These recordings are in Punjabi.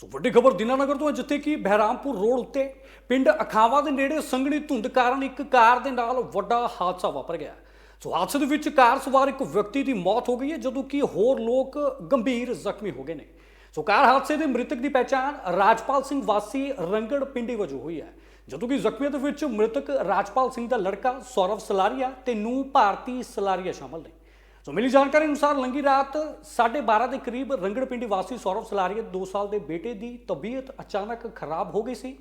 ਸੋ ਵੱਡੀ ਖਬਰ ਦਿਨਾਨਗਰ ਤੋਂ ਹੈ, ਜਿੱਥੇ ਕਿ ਬਹਿਰਾਮਪੁਰ ਰੋਡ ਉੱਤੇ ਪਿੰਡ ਅਖਾਵਾ ਦੇ ਨੇੜੇ ਸੰਘਣੀ ਧੁੰਦ ਕਾਰਨ ਇੱਕ ਕਾਰ ਦੇ ਨਾਲ ਵੱਡਾ ਹਾਦਸਾ ਵਾਪਰ ਗਿਆ। ਸੋ ਹਾਦਸੇ ਦੇ ਵਿੱਚ ਕਾਰ ਸਵਾਰ ਇੱਕ ਵਿਅਕਤੀ ਦੀ ਮੌਤ ਹੋ ਗਈ ਹੈ, ਜਦੋਂ ਕਿ ਹੋਰ ਲੋਕ ਗੰਭੀਰ ਜ਼ਖਮੀ ਹੋ ਗਏ ਨੇ। ਸੋ ਕਾਰ ਹਾਦਸੇ ਦੇ ਮ੍ਰਿਤਕ ਦੀ ਪਛਾਣ ਰਾਜਪਾਲ ਸਿੰਘ ਵਾਸੀ ਰੰਗੜ ਪਿੰਡੀ ਵਜੋਂ ਹੋਈ ਹੈ। ਜਦੋਂ ਕਿ ਜ਼ਖਮੀਆਂ ਦੇ ਵਿੱਚ ਮ੍ਰਿਤਕ ਰਾਜਪਾਲ ਸਿੰਘ ਦਾ ਲੜਕਾ ਸੌਰਵ ਸਲਾਰੀਆ ਤੇ ਨੂੰ ਭਾਰਤੀ ਸਲਾਰੀਆ ਸ਼ਾਮਲ ਨੇ। ਸੋ ਮਿਲੀ ਜਾਣਕਾਰੀ ਅਨੁਸਾਰ ਲੰਗੀ ਰਾਤ 12:30 ਦੇ ਕਰੀਬ ਰੰਗੜ ਰੰਗੜਪਿੰਡੀ ਵਾਸੀ ਸੌਰਵ ਸਲਾਰੀਆ 2 ਸਾਲ ਦੇ ਬੇਟੇ ਦੀ ਤਬੀਅਤ ਅਚਾਨਕ ਖਰਾਬ ਹੋ ਗਈ ਸੀ।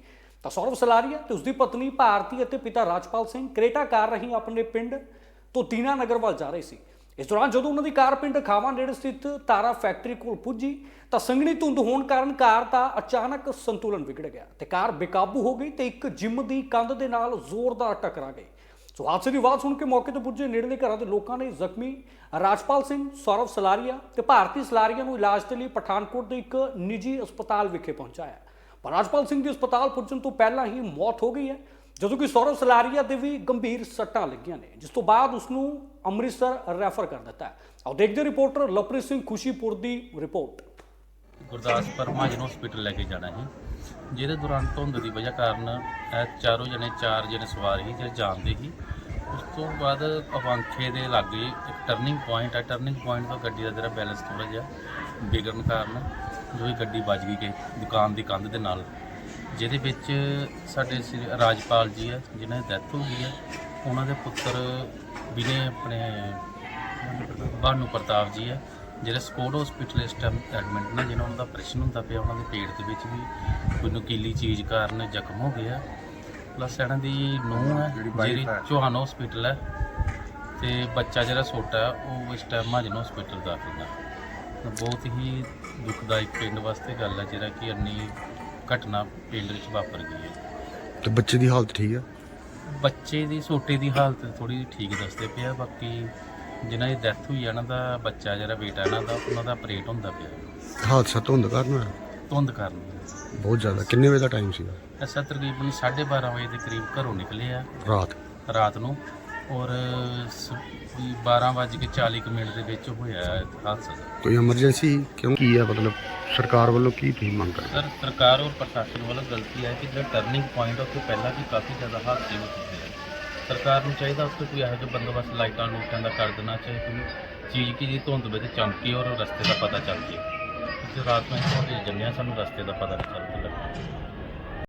ਤਾਂ ਸੌਰਵ ਸਲਾਰੀਆ ਤੇ ਉਸਦੀ ਪਤਨੀ ਭਾਰਤੀ ਅਤੇ ਪਿਤਾ ਰਾਜਪਾਲ ਸਿੰਘ ਕਰੇਟਾ ਕਾਰ ਰਹੀ ਆਪਣੇ ਪਿੰਡ ਤੋਂ ਦੀਨਾ ਨਗਰ ਵੱਲ ਜਾ ਰਹੇ ਸੀ। ਇਸ ਦੌਰਾਨ ਜਦੋਂ ਉਹਨਾਂ ਦੀ ਕਾਰ ਪਿੰਡ ਖਾਵਾਂ ਨੇੜੇ ਸਥਿਤ ਤਾਰਾ ਫੈਕਟਰੀ ਕੋਲ ਪੁੱਜੀ, ਤਾਂ ਸੰਘਣੀ ਧੁੰਦ ਹੋਣ ਕਾਰਨ ਕਾਰ ਦਾ ਅਚਾਨਕ ਸੰਤੁਲਨ ਵਿਗੜ ਗਿਆ ਤੇ ਕਾਰ ਬੇਕਾਬੂ ਹੋ ਗਈ ਤੇ ਇੱਕ ਜਿਮ ਦੀ ਕੰਧ ਦੇ ਨਾਲ ਜ਼ੋਰਦਾਰ ਟਕਰਾ ਗਈ। ਸੋ ਹਾਦਸੇ ਦੀ ਆਵਾਜ਼ ਸੁਣ ਕੇ ਮੌਕੇ ਤੇ ਪੁੱਜੇ ਨੇੜਲੇ ਘਰਾਂ ਦੇ ਲੋਕਾਂ ਨੇ ਜ਼ਖਮੀ ਰਾਜਪਾਲ ਸਿੰਘ, ਸੌਰਵ ਸਲਾਰੀਆ ਤੇ ਭਾਰਤੀ ਸਲਾਰੀਆ ਨੂੰ ਇਲਾਜ ਦੇ ਲਈ ਪਠਾਨਕੋਟ ਦੇ ਇੱਕ ਨਿੱਜੀ ਹਸਪਤਾਲ ਵਿਖੇ ਪਹੁੰਚਾਇਆ ਪਰ ਰਾਜਪਾਲ ਸਿੰਘ ਦੀ ਹਸਪਤਾਲ ਪਹੁੰਚਣ ਤੋਂ ਪਹਿਲਾਂ ਹੀ ਮੌਤ ਹੋ ਗਈ ਹੈ, ਜਦੋਂ ਕਿ ਸੌਰਵ ਸਲਾਰੀਆ ਦੇ ਵੀ ਗੰਭੀਰ ਸੱਟਾਂ ਲੱਗੀਆਂ ਨੇ, ਜਿਸ ਤੋਂ ਬਾਅਦ ਉਸ ਨੂੰ ਅੰਮ੍ਰਿਤਸਰ ਰੈਫਰ ਕਰ ਦਿੱਤਾ ਹੈ। ਆਓ ਦੇਖਦੇ ਰਿਪੋਰਟਰ ਲਵਪ੍ਰੀਤ ਸਿੰਘ ਖੁਸ਼ੀਪੁਰ ਦੀ ਰਿਪੋਰਟ। ਗੁਰਦਾਸਪੁਰ ਮਹਾਜਨ ਹਸਪੀਟਲ ਲੈ ਕੇ ਜਾਣਾ ਸੀ। ਜਿਹਦੇ ਦੌਰਾਨ ਧੁੰਦ ਦੀ ਵਜ੍ਹਾ ਕਾਰਨ ਇਹ ਚਾਰੋਂ ਜਣੇ, ਚਾਰ ਜਣੇ ਸਵਾਰ ਸੀ, ਜਿਹੜੇ ਜਾਂਦੇ ਸੀ। ਉਸ ਤੋਂ ਬਾਅਦ ਅਵਾਂਖੇ ਦੇ ਲਾਗੇ ਇੱਕ ਟਰਨਿੰਗ ਪੁਆਇੰਟ ਆ। ਟਰਨਿੰਗ ਪੁਆਇੰਟ ਤੋਂ ਗੱਡੀ ਦਾ ਜਿਹੜਾ ਬੈਲੈਂਸ ਥੋੜਾ ਜਿਹਾ ਵਿਗੜਨ ਕਾਰਨ ਜੋ ਇਹ ਗੱਡੀ ਵੱਜ ਗਈ ਕਿ ਦੁਕਾਨ ਦੀ ਕੰਧ ਦੇ ਨਾਲ। ਜਿਹਦੇ ਵਿੱਚ ਸਾਡੇ ਸ੍ਰੀ ਰਾਜਪਾਲ ਜੀ ਹੈ ਜਿਨ੍ਹਾਂ ਦੀ ਡੈਥ ਹੋ ਗਈ ਹੈ ਉਹਨਾਂ ਦੇ ਪੁੱਤਰ ਵੀ ਆਪਣੇ ਭਾਨੂ ਪ੍ਰਤਾਪ ਜੀ ਹੈ ਜਿਹੜੇ ਸਕੋਡ ਹਸਪੀਟਲ ਇਸ ਟਾਈਮ ਐਡਮਿਟ ਨੇ, ਜਿਹਨਾਂ ਦਾ ਆਪਰੇਸ਼ਨ ਹੁੰਦਾ ਪਿਆ, ਉਹਨਾਂ ਦੇ ਪੇਟ ਦੇ ਵਿੱਚ ਵੀ ਕੋਈ ਨੁਕੀਲੀ ਚੀਜ਼ ਕਾਰਨ ਜ਼ਖਮ ਹੋ ਗਿਆ। ਪਲੱਸ ਇਹਨਾਂ ਦੀ ਨੂੰਹ ਹੈ ਜਿਹੜੀ ਚੌਹਾਨ ਹਸਪੀਟਲ ਹੈ ਤੇ ਬੱਚਾ ਜਿਹੜਾ ਛੋਟਾ ਹੈ ਉਹ ਇਸ ਟਾਈਮ ਮਹਾਜਨ ਹਸਪੀਟਲ ਦਾਖਲ ਹੈ ਤਾਂ ਬਹੁਤ ਹੀ ਦੁਖਦਾਇਕ ਪਿੰਡ ਵਾਸਤੇ ਗੱਲ ਹੈ ਜਿਹੜਾ ਕਿ ਇੰਨੀ ਘਟਨਾ ਪਿੰਡ ਵਿੱਚ ਵਾਪਰ ਗਈ ਹੈ। ਤੇ ਬੱਚੇ ਦੀ ਹਾਲਤ ਠੀਕ ਆ ਬੱਚੇ ਦੀ ਛੋਟੇ ਦੀ ਹਾਲਤ ਥੋੜੀ ਠੀਕ ਦੱਸਦੇ ਪਿਆ ਬਾਕੀ ਜਿਨ੍ਹਾਂ ਦੀ ਡੈਥ ਹੋਈ ਹੈ ਇਹਨਾਂ ਦਾ ਬੱਚਾ ਜਿਹੜਾ ਬੇਟਾ ਇਹਨਾਂ ਦਾ ਉਹਨਾਂ ਦਾ ਆਪਰੇਟ ਹੁੰਦਾ ਪਿਆ। ਹਾਦਸਾ ਧੁੰਦ ਕਾਰਨ ਧੁੰਦ ਕਾਰਨ। ਬਹੁਤ ਜ਼ਿਆਦਾ। ਕਿੰਨੇ ਵਜੇ ਦਾ ਟਾਈਮ ਸੀਗਾ? ਅਸਾਂ ਤਕਰੀਬਨ 12:30 ਵਜੇ ਦੇ ਕਰੀਬ ਘਰੋਂ ਨਿਕਲੇ ਆ। ਰਾਤ? ਰਾਤ ਨੂੰ। ਔਰ ਸ- ਵੀ 12:40 ਕੁ ਮਿੰਟ ਦੇ ਵਿੱਚ ਹੋਇਆ ਹਾਦਸਾ। ਕੋਈ ਐਮਰਜੈਂਸੀ ਕਿਉਂ? ਕੀ ਆ ਮਤਲਬ ਸਰਕਾਰ ਵੱਲੋਂ ਕੀ ਤੁਸੀਂ ਮੰਗ ਕਰਦੇ? ਸਰ ਸਰਕਾਰ ਔਰ ਪ੍ਰਸ਼ਾਸਨ ਵੱਲੋਂ ਗਲਤੀ ਹੈ ਕਿ ਜਿਹੜਾ ਟਰਨਿੰਗ ਪੁਆਇੰਟ ਉੱਥੇ ਪਹਿਲਾਂ ਵੀ ਕਾਫੀ ਜ਼ਿਆਦਾ ਹਾਦਸੇ ਹੋ ਚੁੱਕੇ ਹਨ ਸਰਕਾਰ ਨੂੰ ਚਾਹੀਦਾ ਉੱਥੇ ਕੋਈ ਇਹੋ ਜਿਹਾ ਬੰਦੋਬਸਤ ਲਾਈਟਾਂ ਲੂਟਾਂ ਦਾ ਕਰ ਦੇਣਾ ਚਾਹੇ ਕੋਈ ਚੀਜ਼ ਕਿ ਜੀ ਧੁੰਦ ਵਿੱਚ ਚਮਕੇ ਔਰ ਰਸਤੇ ਦਾ ਪਤਾ ਚੱਲ ਜੇ। ਕਿਉਂਕਿ ਰਾਤ ਨੂੰ ਇੱਥੋਂ ਦੇ ਜੰਨਿਆ ਸਾਨੂੰ ਰਸਤੇ ਦਾ ਪਤਾ ਨਹੀਂ ਚੱਲਦਾ ਲੱਗਾ